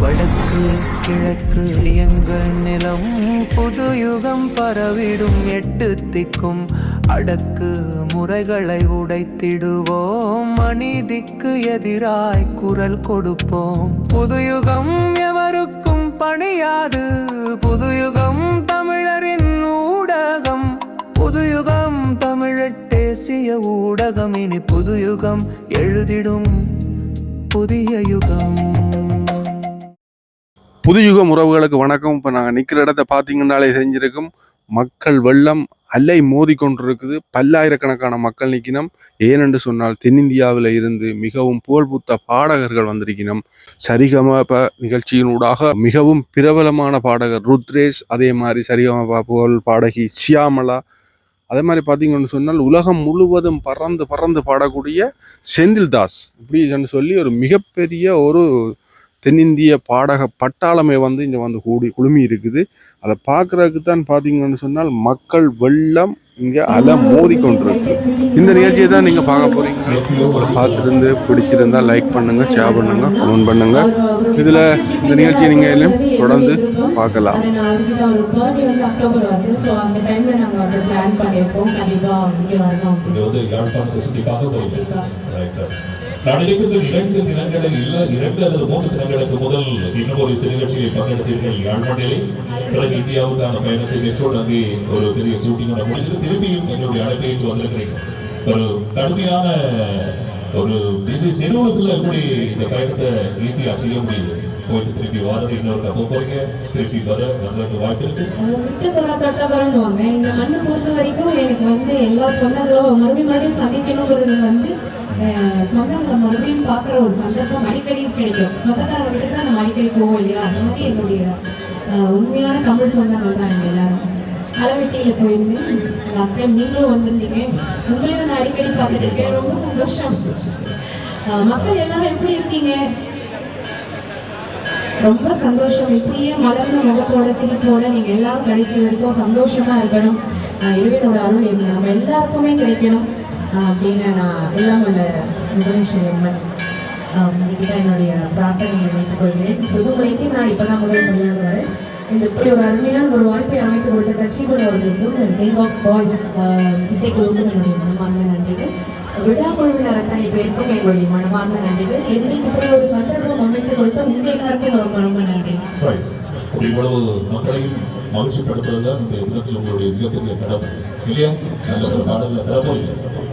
வடக்கு கிழக்கு எங்கள் நிலம் புது யுகம் பரவிடும் எட்டு திக்கும். அடக்கு முறைகளை உடைத்திடுவோம். அநீதிக்கு எதிராய் குரல் கொடுப்போம். புதுயுகம் எவருக்கும் பணியாது. புதுயுகம் தமிழரின் ஊடகம். புதுயுகம் தமிழர் தேசிய ஊடகம். இனி புதுயுகம் எழுதிடும் புதிய யுகம். புதுயுகம் உறவுகளுக்கு வணக்கம். இப்போ நாங்கள் நிற்கிற இடத்த பார்த்தீங்கன்னாலே தெரிஞ்சிருக்கும். மக்கள் வெள்ளம் அல்லை மோதிக்கொண்டிருக்குது. பல்லாயிரக்கணக்கான மக்கள் நிற்கினம். ஏனென்று சொன்னால் தென்னிந்தியாவில் இருந்து மிகவும் புகழ்பூத்த பாடகர்கள் வந்திருக்கணும் சரிகமப நிகழ்ச்சியினூடாக மிகவும் பிரபலமான பாடகர் ருத்ரேஷ் அதே மாதிரி சரிகமப புகழ் பாடகி சியாமலா. அதே மாதிரி பார்த்தீங்கன்னு சொன்னால் உலகம் முழுவதும் பறந்து பறந்து பாடக்கூடிய செந்தில் தாஸ் இப்படின்னு சொல்லி ஒரு மிகப்பெரிய ஒரு தென்னிந்திய பாடக பட்டாளமே வந்து இங்கே வந்து கூடி குழுமி இருக்குது. அதை பார்க்கறதுக்கு தான் பார்த்தீங்கன்னு சொன்னால் மக்கள் வெள்ளம் இங்கே அலை மோதி கொண்டிருக்கு இந்த நிகழ்ச்சியை தான் நீங்கள் பார்க்க போறீங்க. ஒரு பார்த்துருந்து பிடிச்சிருந்தா லைக் பண்ணுங்க ஷேர் பண்ணுங்க கமெண்ட் பண்ணுங்க. இதில் இந்த நிகழ்ச்சியை நீங்கள் எல்லாம் தொடர்ந்து பார்க்கலாம். ஆனா கடலுக்குள்ள இரண்டு தினங்களில் இல்ல இரண்டு அல்லது மூன்று தினங்களுக்கு முதல் இன்னும் ஒரு சிறு நிகழ்ச்சியை பங்கெடுத்தீர்கள் யாழ்ப்பாணிலே பிறகு இந்தியாவுக்கான பயணத்தை மேற்கொண்டு அங்கே ஒரு பெரிய ஷூட்டிங் முடிச்சுட்டு திரும்பியும் எங்களுடைய அழைப்பை ஏற்று ஒரு கடுமையான ஒரு பிசி செலவுக்குள்ள எப்படி இந்த பயணத்தை ஈஸியா செய்ய முடியுது. போயிட்டு திருப்பி வாரது இன்னொரு கப்ப போறீங்க. திருப்பி வர வந்ததுக்கு வாய்ப்பு இருக்கு. விட்டு இந்த மண்ணை பொறுத்த வரைக்கும் எனக்கு வந்து எல்லா சொந்தங்களும் மறுபடியும் மறுபடியும் சந்திக்கணுங்கிறது வந்து சொந்தங்களை மறுபடியும் பார்க்குற ஒரு சந்தர்ப்பம் அடிக்கடி கிடைக்கும். சொந்தக்காரங்க விட்டு தான் நம்ம அடிக்கடி போவோம் இல்லையா? அந்த மாதிரி என்னுடைய உண்மையான தமிழ் சொந்தங்கள் தான் எங்கள் எல்லாரும். அளவெட்டியில் போயிருந்தேன். லாஸ்ட் டைம் நீங்களும் வந்திருந்தீங்க. உங்களையும் நான் அடிக்கடி பார்த்துட்டு இருக்கேன். ரொம்ப சந்தோஷம். மக்கள் எல்லாரும் எப்படி இருக்கீங்க? ரொம்ப சந்தோஷம். இப்படியே மலர்ந்த முகத்தோட சிரிப்போட நீங்கள் எல்லாரும் கடைசி வரைக்கும் சந்தோஷமாக இருக்கணும். ஆஹ் இறைவனோட அருள் நம்ம எல்லாருக்குமே கிடைக்கணும். அப்படின்னு நான் எல்லாம் உள்ள முதலமைச்சர் எம்மன் உங்ககிட்ட என்னுடைய பிரார்த்தனையை வைத்துக் கொள்கிறேன். சுதுமலைக்கு நான் இப்பதான் முதல் முறையாக வரேன். இந்த இப்படி ஒரு அருமையான ஒரு வாய்ப்பை அமைத்து கொடுத்த கட்சிக்குள் அவர்களுக்கும் கிங் ஆஃப் பாய்ஸ் இசைக்குழுக்கும் என்னுடைய மனமார்ந்த நன்றிகள். விழா குழுவினர் அத்தனை பேருக்கும் எங்களுடைய மனமார்ந்த நன்றிகள். எங்களுக்கு இப்படி ஒரு சந்தர்ப்பம் அமைத்து கொடுத்த உங்க எல்லாருக்கும் ரொம்ப ரொம்ப நன்றி. இவ்வளவு மக்களையும் மகிழ்ச்சிப்படுத்துறது தான் இந்த தினத்தில் உங்களுடைய மிகப்பெரிய கடமை. இல்லையா? நல்ல ஒரு பாடல்ல தரப்போறீங்க. ரைட்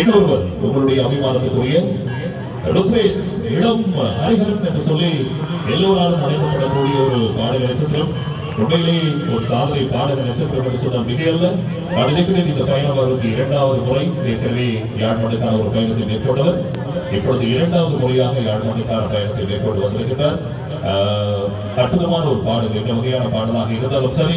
இன்னொருவர் உங்களுடைய அபிமானத்துக்குரிய ருத்ரேஷ் இளம் ஹரிஹரன் என்று சொல்லி எல்லோராலும் அழைக்கப்படக்கூடிய ஒரு பாடல் நட்சத்திரம். உண்மையிலேயே ஒரு சாதனை பாடல் நட்சத்திரம் என்று சொன்ன மிகையல்ல நான் நினைக்கிறேன் இந்த பயணம் அவருக்கு இரண்டாவது முறை. ஏற்கனவே யாழ்ப்பாணத்துக்கான ஒரு பயணத்தை மேற்கொண்டவர் இப்பொழுது இரண்டாவது முறையாக யாழ்ப்பாணத்துக்கான பயணத்தை மேற்கொண்டு வந்திருக்கிறார் ஆஹ், அற்புதமான ஒரு பாடல் எந்த வகையான பாடலாக இருந்தாலும் சரி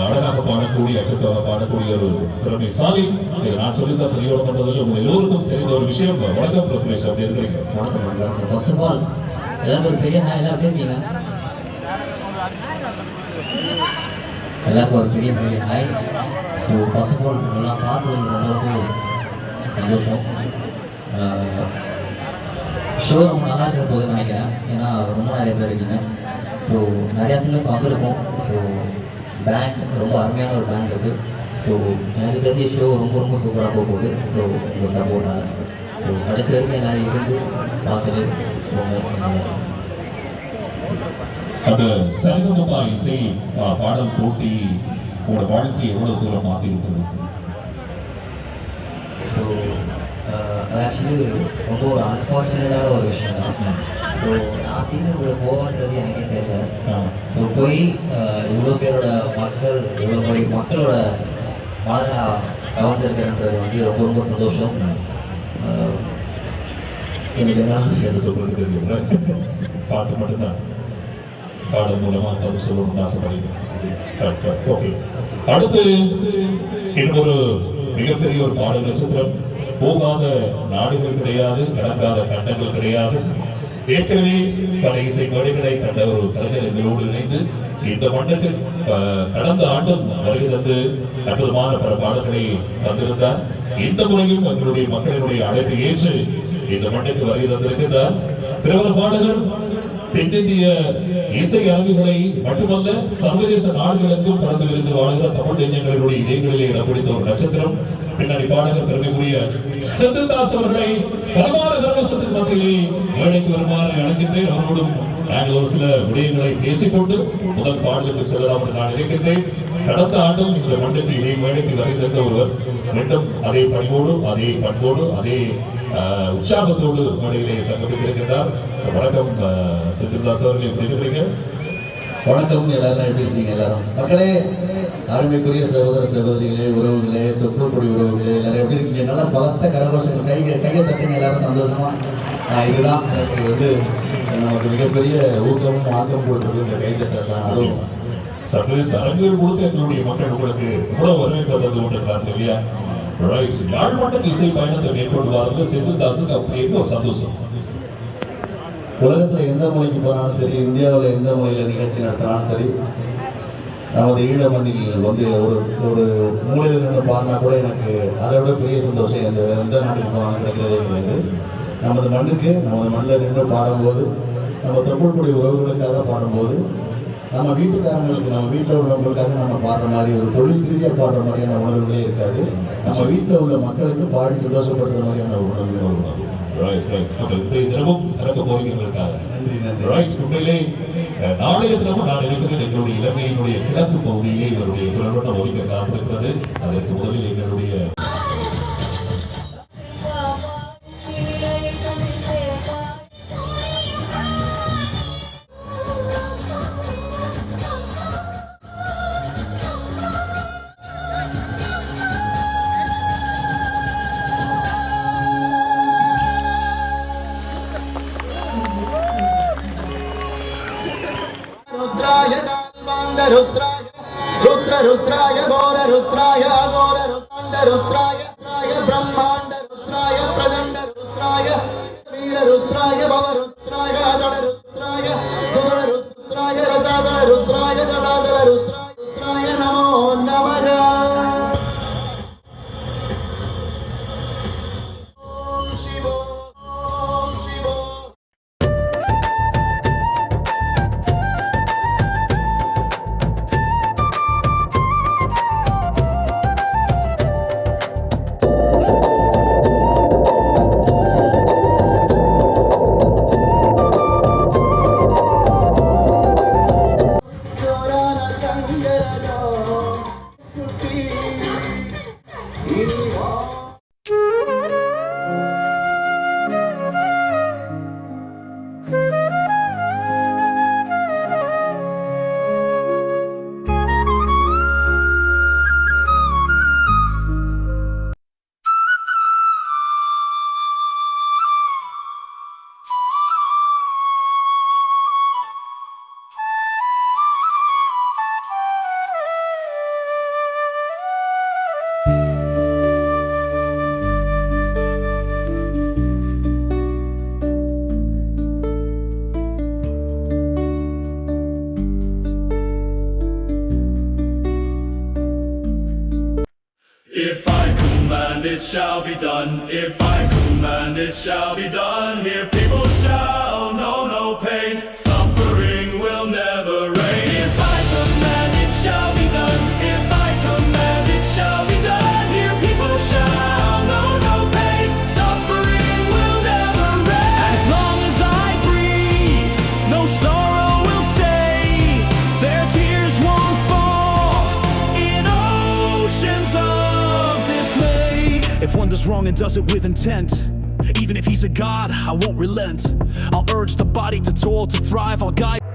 அழகாக பாடக்கூடிய அச்சக்காக பாடக்கூடிய ஒரு திறமைசாலி. இதை நான் சொல்லித்தான் தெளிவோடு பண்றதில் உங்கள் எல்லோருக்கும் தெரிந்த ஒரு விஷயம் வணக்கம் பிரத்ரேஷ் அப்படி இருக்கிறீங்க ஃபர்ஸ்ட் ஆஃப் ஆல் ஏதாவது ஒரு பெரிய ஹாய் எல்லாம் இருக்கீங்க எல்லாருக்கும் ஒரு பெரிய பெரிய hi so first of all எல்லாம் பார்த்தது ரொம்ப சந்தோஷம். ஷோ ரொம்ப நல்லா இருக்க போகுதுன்னு நினைக்கிறேன். ஏன்னா ரொம்ப நிறைய பேர் இருக்கீங்க. ஸோ நிறையா சிங்கர்ஸ் வந்திருக்கோம். ஸோ பேண்ட் ரொம்ப அருமையான ஒரு பேண்ட் இருக்குது ஸோ எனக்கு தெரிஞ்ச ஷோ ரொம்ப ரொம்ப சூப்பராக போக போகுது. ஸோ உங்கள் சப்போர்ட்டாக ஸோ கடைசி வரைக்கும் எல்லாரும் இருந்து பார்த்துட்டு போங்க. அந்த சரிகமபா இசை பாடல் போட்டி உங்களோட வாழ்க்கையை எவ்வளவு தூரம் மாற்றி இருக்கிறது ஸோ அது ஆக்சுவலி ரொம்ப ஒரு அன்ஃபார்ச்சுனேட்டான ஒரு விஷயம் தான். ஸோ நான் சீசனுக்குள்ளே போகன்றது எனக்கே தெரியல. ஸோ போய் இவ்வளோ பேரோட மக்கள் இவ்வளோ போய் மக்களோட மனதை நான் கவர்ந்திருக்கிறேன்றது வந்து ரொம்ப ரொம்ப சந்தோஷம். எனக்கு என்ன? என்ன சொல்றது தெரியல பாட்டு மட்டும்தான். பாடல் மூலமா பதில் சொல்லணும்னு ஆசைப்படுகிறேன் ஓகே அடுத்து இன்னொரு மிகப்பெரிய ஒரு பாடல் நட்சத்திரம். போகாத நாடுகள் கிடையாது கடக்காத கண்டங்கள் கிடையாது. ஏற்கனவே பல இசை மேடைகளை கண்ட ஒரு கலைஞர் எங்களோடு இணைந்து இந்த மண்டத்தில் கடந்த ஆண்டும் வருகிறது அற்புதமான பல பாடல்களை தந்திருந்தார். இந்த முறையும் எங்களுடைய மக்களினுடைய அழைப்பை ஏற்று இந்த மண்ணுக்கு வருகை தந்திருக்கின்றார். பிரபல பாடகர் தென்னிந்திய இசை அரங்குகளை மட்டுமல்ல சர்வதேச நாடுகளுக்கும் பறந்து விருந்து வாழ்கிற தமிழ் எண்ணங்களுடைய இதயங்களிலே இடம் பிடித்த ஒரு நட்சத்திரம். பின்னாடி பாடகர் பெருமைக்குரிய செந்தில்தாஸ் அவர்களை பலமான கர்வசத்தின் மத்தியிலே மேடைக்கு வருமாறு அழைக்கின்றேன். அவரோடும் நாங்கள் ஒரு சில விடயங்களை பேசிக்கொண்டு முதல் பாடலுக்கு செல்லலாம் என்று நான் நினைக்கின்றேன். கடந்த ஆண்டும் இந்த மண்டலத்தில் இதே மேடைக்கு வருகின்ற ஒருவர் மீண்டும் அதே பணிவோடு அதே பண்போடு அதே உற்சாகத்தோடு மேடையிலே சங்கமித்திருக்கின்றார். வணக்கம் செந்தில்தாஸ் அவர்கள் எப்படி இருக்கிறீங்க? வணக்கம் எல்லாரும் எப்படி இருக்கீங்க எல்லாரும்? மக்களே அருமைக்குரிய சகோதர சகோதரிகளே உறவுகளே தொப்புள்கொடி உறவுகளே எல்லாரும் எப்படி இருக்கீங்க? நல்லா பலத்த கரகோஷங்கள் கைக கையை தட்டுங்க எல்லாரும் சந்தோஷமா? இதுதான் எனக்கு வந்து நமக்கு மிகப்பெரிய ஊக்கமும் ஆக்கம் போடுறது இந்த கைத்தட்டல் தான். அதுவும் சர்வதேச அரங்குகள் முழுக்க எங்களுடைய மக்கள் உங்களுக்கு இவ்வளவு வரவேற்பு தந்து கொண்டிருக்கிறார்கள் இல்லையா? ரைட் யாழ்ப்பாணம் இசை பயணத்தை மேற்கொண்டு வாருங்க செந்தில்தாஸுக்கு அப்படின்னு ஒரு சந்தோஷம். உலகத்துல எந்த மொழிக்கு போனாலும் சரி இந்தியாவில் எந்த மொழியில நிகழ்ச்சி நடத்தினாலும் சரி நமது ஈழ மண்ணில் வந்து ஒரு ஒரு மூலையில் நின்று பாடினா கூட எனக்கு அதை விட பெரிய சந்தோஷம் எந்த எந்த நாட்டுக்கு போனாலும் கிடைக்கிறதே கிடையாது. நமது மண்ணுக்கு நமது மண்ணில் நின்று பாடும்போது நம்ம தமிழ்குடி உறவுகளுக்காக பாடும்போது நம்ம வீட்டுக்காரங்களுக்கு நம்ம வீட்டில் உள்ளவங்களுக்காக நம்ம பாடுற மாதிரி ஒரு தொழில் ரீதியாக பாடுற மாதிரியான உணர்வுகளே இருக்காது. நம்ம வீட்டில் உள்ள மக்களுக்கு பாடி சந்தோஷப்படுற மாதிரியான உணர்வுகள் இன்றைய தினமும் திறக்க நன்றி ரைட் உண்மையிலே நாளைய தினமும் நான் நினைக்கிறேன் எங்களுடைய இலங்கையினுடைய கிழக்கு பகுதியிலே இவருடைய குரலுடன் ஒலிக்க காத்திருக்கிறது. அதற்கு முதலில் எங்களுடைய otra If I command, it shall be done. If I command, it shall be done. Here people and does it with intent, even if he's a god, I won't relent. I'll urge the body to toil, to thrive, I'll guide.